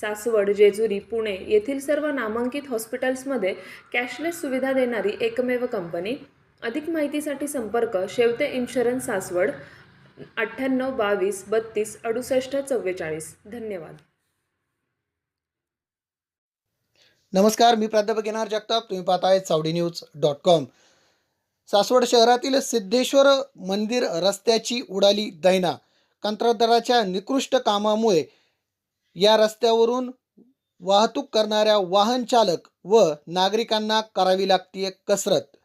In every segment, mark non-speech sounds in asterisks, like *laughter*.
सासवड जेजुरी पुणे येथील सर्व नामांकित हॉस्पिटल्समध्ये कॅशलेस सुविधा देणारी एकमेव कंपनी. अधिक माहितीसाठी संपर्क शेवते इन्शुरन्स सासवड अठ्ठ्याण्णव बावीस बत्तीस अडुसष्ट चव्वेचाळीस. धन्यवाद. नमस्कार मी प्राध्यापक येणार जगताप. तुम्ही पाहताय Chavadi news dot com. Saswad शहरातील सिद्धेश्वर मंदिर रस्त्याची उडाली दैना कंत्राटदाराच्या निकृष्ट कामामुळे या रस्त्यावरून वाहतूक करणाऱ्या वाहन चालक व नागरिकांना करावी लागतीये कसरत.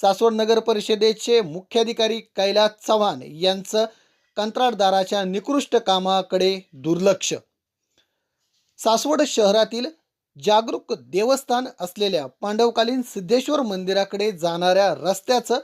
सासवड नगर परिषदेचे मुख्याधिकारी कैलास चव्हाण यांचं कंत्राटदाराच्या निकृष्ट कामाकडे दुर्लक्ष. सासवड शहरातील जागरूक देवस्थान असलेल्या पांडवकालीन सिद्धेश्वर मंदिराकडे जाणाऱ्या रस्त्याचं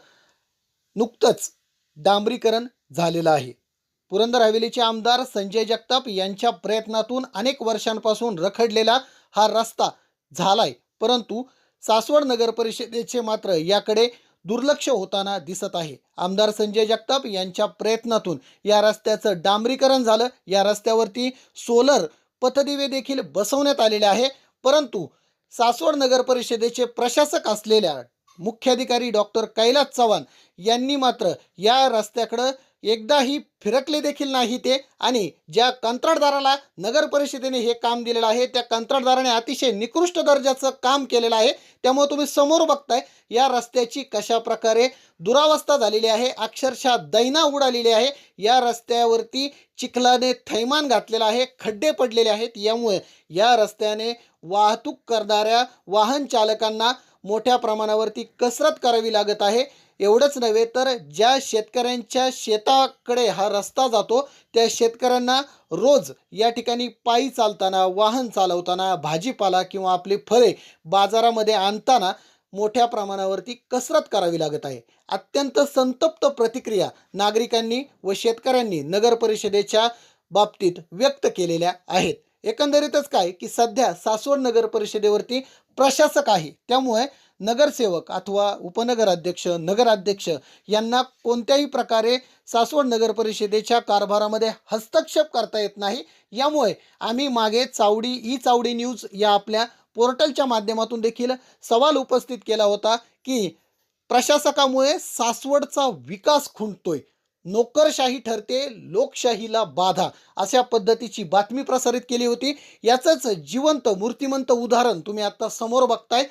नुकतंच डांबरीकरण झालेलं आहे. पुरंदर हवेलीचे आमदार संजय जगताप यांच्या प्रयत्नातून अनेक वर्षांपासून रखडलेला हा रस्ता झालाय. परंतु सासवड नगर परिषदेचे मात्र याकडे दुर्लक्ष होताना दिसत आहे. आमदार संजय जगताप यांच्या प्रयत्नातून या रस्त्याचं डांबरीकरण झालं. या रस्त्यावरती सोलर पथदिवे देखील बसवण्यात आलेले आहे. परंतु सासवड नगर परिषदेचे प्रशासक असलेल्या मुख्याधिकारी डॉक्टर कैलास चव्हाण यांनी मात्र या रस्त्याकडं एकदाही फिरकले देखील नाही ते. आणि ज्या कंत्राटदाराला नगर परिषदेने हे काम दिलेलं आहे त्या कंत्राटदाराने अतिशय निकृष्ट दर्जाचं काम केलेलं आहे. त्यामुळे तुम्ही समोर बघताय या रस्त्याची कशा प्रकारे दुरावस्था झालेली आहे अक्षरशः दैना उडालेली आहे. या रस्त्यावरती चिखलाने थैमान घातलेला आहे खड्डे पडलेले आहेत. यामुळे या रस्त्याने वाहतूक करणाऱ्या वाहन चालकांना मोठ्या प्रमाणावरती कसरत करावी लागत आहे. एवढंच नव्हे तर ज्या शेतकऱ्यांच्या शेताकडे हा रस्ता जातो त्या शेतकऱ्यांना रोज या ठिकाणी पायी चालताना वाहन चालवताना भाजीपाला किंवा आपली फळे बाजारामध्ये आणताना मोठ्या प्रमाणावरती कसरत करावी लागत आहे. अत्यंत संतप्त प्रतिक्रिया नागरिकांनी व शेतकऱ्यांनी नगर परिषदेच्या बाबतीत व्यक्त केलेल्या आहेत. एकंदरीतच काय की सध्या सासवड नगर परिषदेवरती प्रशासक आहे. त्यामुळे नगरसेवक अथवा उपनगराध्यक्ष नगराध्यक्ष यांना कोणत्याही प्रकारे सासवड नगर परिषदेच्या कारभारामध्ये हस्तक्षेप करता येत नाही. यामुळे आम्ही मागे चावडी ई चावडी न्यूज या आपल्या पोर्टलच्या माध्यमातून देखील सवाल उपस्थित केला होता की प्रशासकामुळे सासवडचा विकास खुंटतोय. नोकरशाही ठरते लोकशाहीला बाधा अशा पद्धतीची बातमी प्रसारित केली होती. याचंच जिवंत मूर्तिमंत उदाहरण तुम्ही आता समोर बघताय.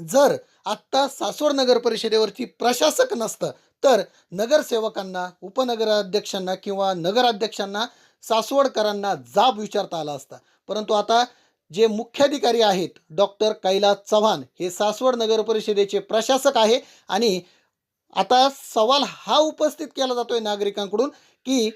जर आत्ता सासवड नगर परिषदेवरती प्रशासक नसतं तर नगरसेवकांना उपनगराध्यक्षांना किंवा नगराध्यक्षांना सासवडकरांना जाब विचारता आला असता. परंतु आता जे मुख्याधिकारी आहेत डॉक्टर कैलास चव्हाण हे सासवड नगर परिषदेचे प्रशासक आहे आणि आता सवाल हा उपस्थित केला जातोय नागरिकांकडून की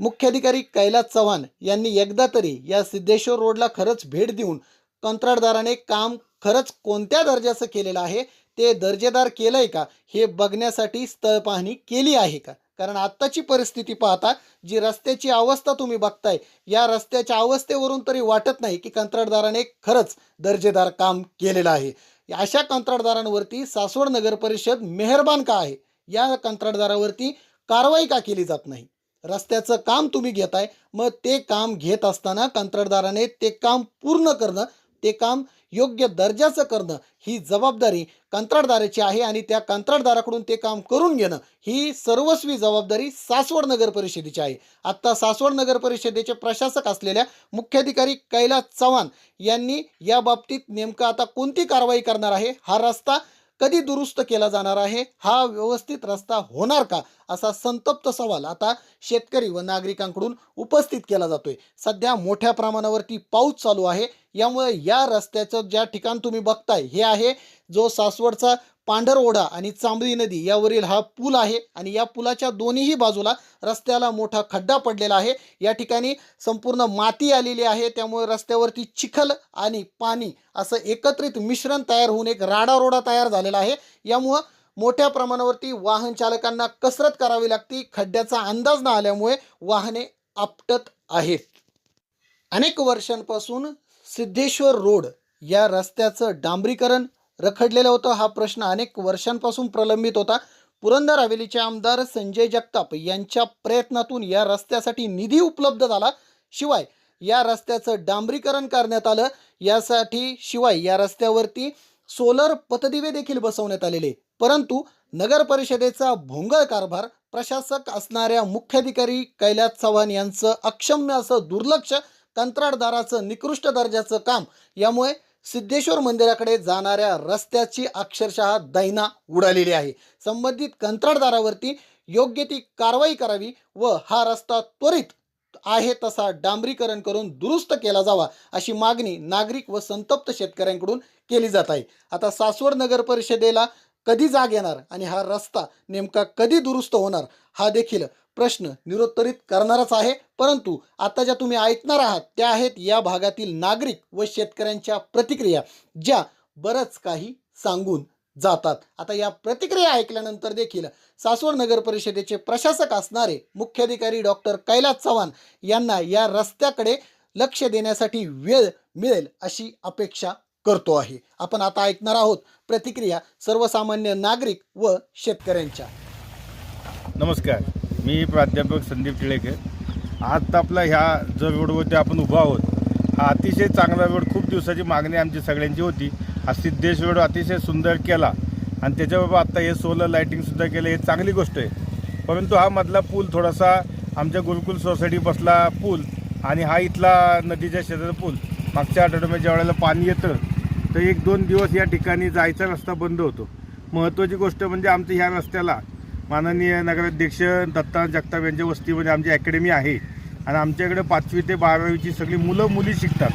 मुख्याधिकारी कैलास चव्हाण यांनी एकदा तरी या सिद्धेश्वर रोडला खरंच भेट देऊन कंत्राटदाराने काम खरंच कोणत्या दर्जाचं केलेलं आहे? ते दर्जेदार केलं आहे का? हे बघण्यासाठी स्थळ पाहणी केली आहे का? कारण आत्ताची परिस्थिती पाहता जी रस्त्याची अवस्था तुम्ही बघताय या रस्त्याच्या अवस्थेवरून तरी वाटत नाही की कंत्राटदाराने खरंच दर्जेदार काम केलेलं आहे. अशा कंत्राटदारांवरती सासवड नगर परिषद मेहरबान का आहे? या कंत्राटदारावरती कारवाई का केली जात नाही? रस्त्याचं काम तुम्ही घेताय मग ते काम घेत असताना कंत्राटदाराने ते काम पूर्ण करणं ते काम योग्य दर्जाचं करणं ही जबाबदारी कंत्राटदाराची आहे आणि त्या कंत्राटदाराकडून ते काम करून घेणं ही सर्वस्वी जबाबदारी सासवड नगर परिषदेची आहे. आत्ता सासवड नगर परिषदेचे प्रशासक असलेल्या मुख्याधिकारी कैलास चव्हाण यांनी या बाबतीत नेमकं आता कोणती कारवाई करणार आहे? हा रस्ता कधी दुरुस्त केला जाणार आहे? हा व्यवस्थित रस्ता होणार का? असा संतप्त सवाल आता शेतकरी व नागरिकांकडून उपस्थित केला जातोय. सध्या मोठ्या प्रमाणावरती पाऊस चालू आहे. यामुळे या रस्त्याचं ज्या ठिकाण तुम्ही बघताय हे आहे जो सासवडचा पांढरओढा आणि चांबळी नदी यावरील हा पूल आहे आणि या पुलाच्या दोन्हीही बाजूला रस्त्याला मोठा खड्डा पडलेला आहे. या ठिकाणी संपूर्ण माती आलेली आहे. त्यामुळे रस्त्यावरती चिखल आणि पाणी असं एकत्रित मिश्रण तयार होऊन एक राडारोडा तयार झालेला आहे. यामुळं मोठ्या प्रमाणावरती वाहन चालकांना कसरत करावी लागते. खड्ड्याचा अंदाज न आल्यामुळे वाहने आपटत आहेत. अनेक वर्षांपासून सिद्धेश्वर रोड या रस्त्याचं डांबरीकरण रखडलेलं होतं हा प्रश्न अनेक वर्षांपासून प्रलंबित होता. पुरंदर हवेलीचे आमदार संजय जगताप यांच्या प्रयत्नातून या रस्त्यासाठी निधी उपलब्ध झाला. शिवाय या रस्त्याचं डांबरीकरण करण्यात आलं. यासाठी शिवाय या रस्त्यावरती सोलर पथदिवे देखील बसवण्यात आलेले. परंतु नगर परिषदेचा भोंगळ कारभार प्रशासक असणाऱ्या मुख्याधिकारी कैलास चव्हाण यांचं अक्षम्य असं दुर्लक्ष कंत्राटदाराचं निकृष्ट दर्जाचं काम यामुळे सिद्धेश्वर मंदिराकडे जाणाऱ्या रस्त्याची अक्षरशः दैना उडालेली आहे. संबंधित कंत्राटदारावरती योग्य ती कारवाई करावी व हा रस्ता त्वरित आहे तसा डांबरीकरण करून दुरुस्त केला जावा अशी मागणी नागरिक व संतप्त शेतकऱ्यांकडून केली जात आहे. आता सासवड नगर परिषदेला कधी जाग येणार आणि हा रस्ता नेमका कधी दुरुस्त होणार हा देखील प्रश्न निरुत्तरित करणारच आहे. परंतु आता ज्या तुम्ही ऐकणार आहात त्या आहेत या भागातील नागरिक व शेतकऱ्यांच्या प्रतिक्रिया ज्या बरंच काही सांगून जातात. आता या प्रतिक्रिया ऐकल्यानंतर देखील सासवड नगर परिषदेचे प्रशासक असणारे मुख्याधिकारी डॉक्टर कैलास चव्हाण यांना या रस्त्याकडे लक्ष देण्यासाठी वेळ मिळेल अशी अपेक्षा करतो आहे. आपण आता ऐकणार आहोत प्रतिक्रिया सर्वसामान्य नागरिक व शेतकऱ्यांच्या. नमस्कार. मी प्राध्यापक संदीप टिळेकर आज आपला ह्या जो रोडवरती आपण उभा आहोत हा अतिशय चांगला रोड खूप दिवसाची मागणी आमची सगळ्यांची होती. हा सिद्धेश रोड अतिशय सुंदर केला आणि त्याच्याबरोबर आत्ता हे सोलर लाईटिंगसुद्धा केलं हे चांगली गोष्ट आहे. परंतु हा मधला पूल थोडासा आमच्या गुरुकुल सोसायटी बसला पूल आणि हा इथला नदीच्या शेजारचा पूल. मागच्या आठवड्यामध्ये ज्या वेळेला पाणी येतं तर एक दोन दिवस या ठिकाणी जायचा रस्ता बंद होतो. महत्त्वाची गोष्ट म्हणजे आमच्या ह्या रस्त्याला माननीय नगराध्यक्ष दत्ता जगताप यांच्या वस्तीमध्ये आमची अकॅडमी आहे. आणि आमच्याकडे पाचवी ते बारावीची सगळी मुलं मुली शिकतात.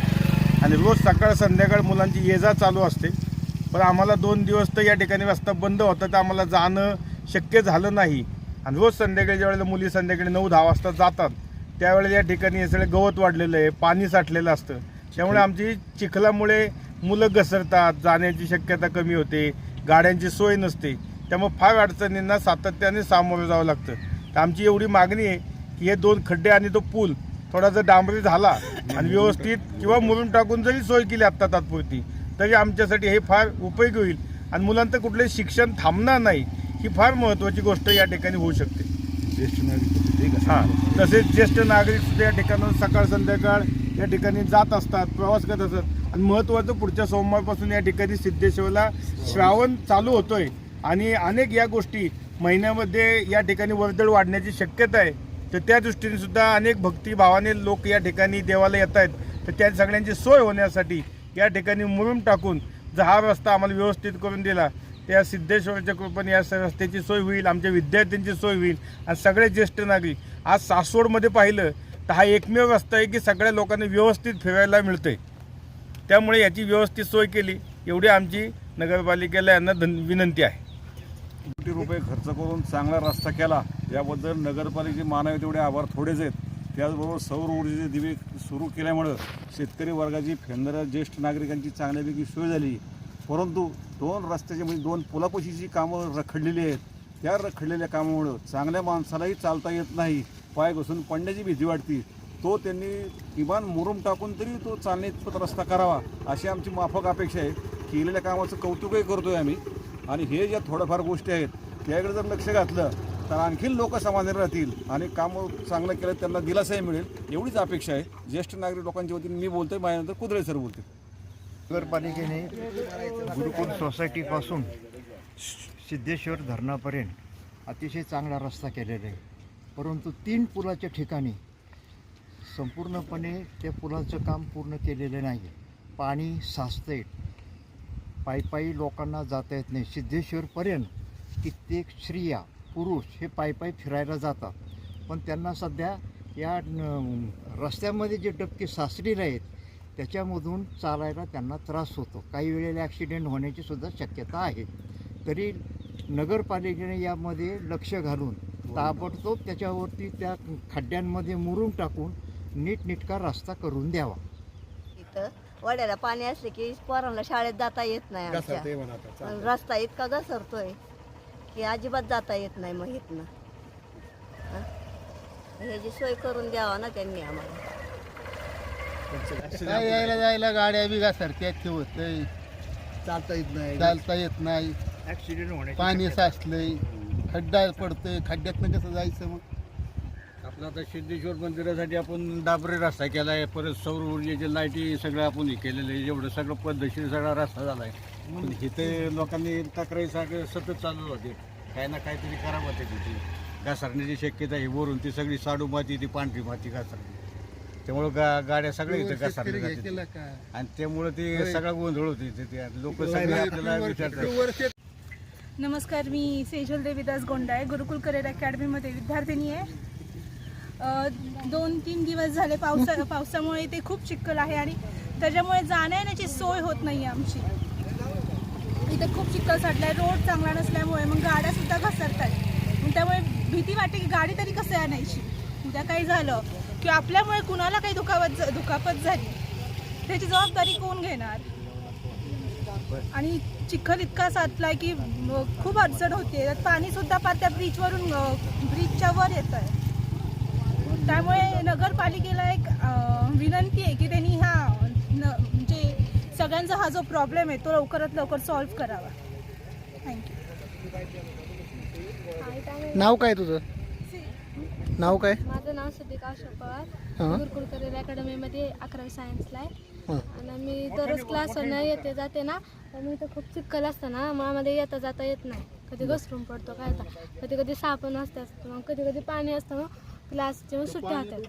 आणि रोज सकाळ संध्याकाळ मुलांची ये जा चालू असते. पण आम्हाला दोन दिवस तर या ठिकाणी रस्ता बंद होता तर आम्हाला जाणं शक्य झालं नाही. आणि रोज संध्याकाळी ज्या वेळेला मुली संध्याकाळी नऊ दहा वाजता जातात त्यावेळेला या ठिकाणी हे सगळं गवत वाढलेलं आहे पाणी साठलेलं असतं. त्यामुळे आमची चिखलामुळे मुलं घसरतात जाण्याची शक्यता कमी होते गाड्यांची सोय नसते. त्यामुळे फार अडचणींना सातत्याने सामोरं जावं लागतं. तर आमची एवढी मागणी आहे की हे दोन खड्डे आणि तो पूल थोडा जर डांबरी झाला आणि व्यवस्थित किंवा मुरून टाकून जरी सोय केली आत्ता तात्पुरती तरी आमच्यासाठी हे फार उपयोगी होईल. आणि मुलांचं कुठलंही शिक्षण थांबणार नाही ही फार महत्त्वाची गोष्ट या ठिकाणी होऊ शकते. ज्येष्ठ नागरिक हां. तसेच ज्येष्ठ नागरिक सुद्धा या ठिकाणाहून सकाळ संध्याकाळ या ठिकाणी जात असतात प्रवास करत असतात. आणि महत्त्वाचं पुढच्या सोमवारपासून या ठिकाणी सिद्धेश्वरला श्रावण चालू होतोय. आणि अनेक या गोष्टी महिन्यामध्ये या ठिकाणी वर्दळ वाढण्याची शक्यता आहे. तर त्या दृष्टीने सुद्धा अनेक भक्तिभावाने लोक या ठिकाणी देवाला येत आहेत. तर त्या सगळ्यांची सोय होण्यासाठी या ठिकाणी मुरुम टाकून जर हा रस्ता आम्हाला व्यवस्थित करून दिला. त्या सिद्धेश्वराच्या कृपेने या रस्त्याची सोय होईल आमच्या विद्यार्थ्यांची सोय होईल आणि सगळे ज्येष्ठ नागरिक. आज सासवडमध्ये पाहिलं तर हा एकमेव रस्ता आहे की सगळ्या लोकांना व्यवस्थित फिरायला मिळतंय. त्यामुळे याची व्यवस्थित सोय केली एवढी आमची नगरपालिकेला यांना धन विनंती आहे. कोटी रुपये खर्च करून चांगला रस्ता केला याबद्दल नगरपालिकेचे मानावे तेवढे आभार थोडेच आहेत. त्याचबरोबर सौर ऊर्जेचे दिवे सुरू केल्यामुळं शेतकरी वर्गाची फेंदर ज्येष्ठ नागरिकांची चांगल्यापैकी सोय झाली. परंतु दोन रस्त्याचे म्हणजे दोन पुलापशीची कामं रखडलेली आहेत. त्या रखडलेल्या कामामुळं चांगल्या माणसालाही चालता येत नाही. पाय घुसून पडण्याची भीती वाटते. तो त्यांनी किमान मुरुम टाकून तरी तो चालण्यात रस्ता करावा अशी आमची माफक अपेक्षा आहे. केलेल्या कामाचं कौतुकही करतोय आम्ही. आणि हे ज्या थोड्याफार गोष्टी आहेत त्याकडे जर लक्ष घातलं तर आणखीन लोक समाधानी राहतील आणि कामं चांगलं केलं त्यांना दिलासाही मिळेल. एवढीच अपेक्षा आहे. ज्येष्ठ नागरिक लोकांच्या वतीने मी बोलतोय माझ्यानंतर कुदळे सर बोलते नगरपालिकेने गुरुकुल सोसायटीपासून सिद्धेश्वर धरणापर्यंत अतिशय चांगला रस्ता केलेला आहे. परंतु तीन पुलाच्या ठिकाणी संपूर्णपणे त्या पुलाचं काम पूर्ण केलेलं नाही पाणी साचतंय. पायी लोकांना जाता येत नाही. सिद्धेश्वरपर्यंत कित्येक स्त्रिया पुरुष हे पायी फिरायला जातात. पण त्यांना सध्या या न- रस्त्यामध्ये जे डबके साचलेले आहेत त्याच्यामधून चालायला त्यांना त्रास होतो. काही वेळेला ॲक्सिडेंट होण्याची सुद्धा शक्यता आहे. तरी नगरपालिकेने यामध्ये लक्ष घालून ताबडतोब त्याच्यावरती त्या खड्ड्यांमध्ये मुरुम टाकून नीटनेटका रस्ता करून द्यावा. इथं वड्याला पाणी असले की पोरांना शाळेत जाता येत नाही आमच्या. आणि रस्ता इतका घसरतोय की अजिबात जाता येत नाही मग इथनं. हं? ह्याची सोय करून द्यावा ना त्यांनी आम्हाला. काय यायला जायला गाड्या बी घसरत्यात ते होतंय. चालता येत नाही. चालता येत नाही. ॲक्सिडेंट होण्याची पाणी साचलंय. खड्डा पडतोय. खड्ड्यातनं कसं जायचं मग? आपला आता सिद्धेश्वर मंदिरासाठी आपण डाबरे रस्ता केला आहे परत सौर ऊर्जेचे लाईटी सगळं आपण हे केलेलं आहे. एवढं सगळं पद्धतशीर सगळा रस्ता झाला आहे पण इथे लोकांनी तक्रारी सगळं सतत चालू होते. काही ना काहीतरी करावं ते तिथे घसरण्याची शक्यता आहे. वरून ती सगळी साडू माती ती पांढरी माती घसरली. त्यामुळं गा गाड्या सगळ्या इथं केलं का? आणि त्यामुळे ते सगळा गोंधळ होते इथे लोक सगळे आपल्याला विचारतात. नमस्कार मी सेजल देवीदास गोंडाळे गुरुकुल करिअर अकॅडमीमध्ये विद्यार्थिनी आहे. दोन तीन दिवस झाले पावसा *laughs* पावसामुळे इथे खूप चिखल आहे आणि त्याच्यामुळे जाण्या येण्याची सोय होत नाही आहे आमची. इथे खूप चिखल साठला आहे रोड चांगला नसल्यामुळे मग गाड्यासुद्धा घसरतात. मग त्यामुळे भीती वाटते की गाडी तरी कसं आणायची? उद्या काही झालं किंवा आपल्यामुळे कुणाला काही दुखावत दुखापत झाली. त्याची जबाबदारी कोण घेणार? आणि चिखल इतका साचलाय की खूप अडचण होते त्यात पाणी सुद्धा पार त्या ब्रिजवरून ब्रिजच्या वर येत आहे त्यामुळे नगरपालिकेला एक विनंती आहे की त्यांनी हा न म्हणजे सगळ्यांचा हा जो प्रॉब्लेम आहे तो लवकरात लवकर सॉल्व्ह करावा. थँक्यू नाव काय तुझं? नाव काय? माझं नाव सुधिका अशोक पवार. गुरुकुल करिअर अकॅडमीमध्ये अकरावी सायन्सला आहे. हां. आणि मी दररोज क्लासवरनं येते जाते ना तर मी इथं खूप चिखल असतं ना मग आम्हाला येता जाता येत नाही. कधी घसरून पडतो काय कधी कधी सापण असते असतं मग कधी कधी पाणी असतं मग क्लासचे मग सुट्ट्या होतात.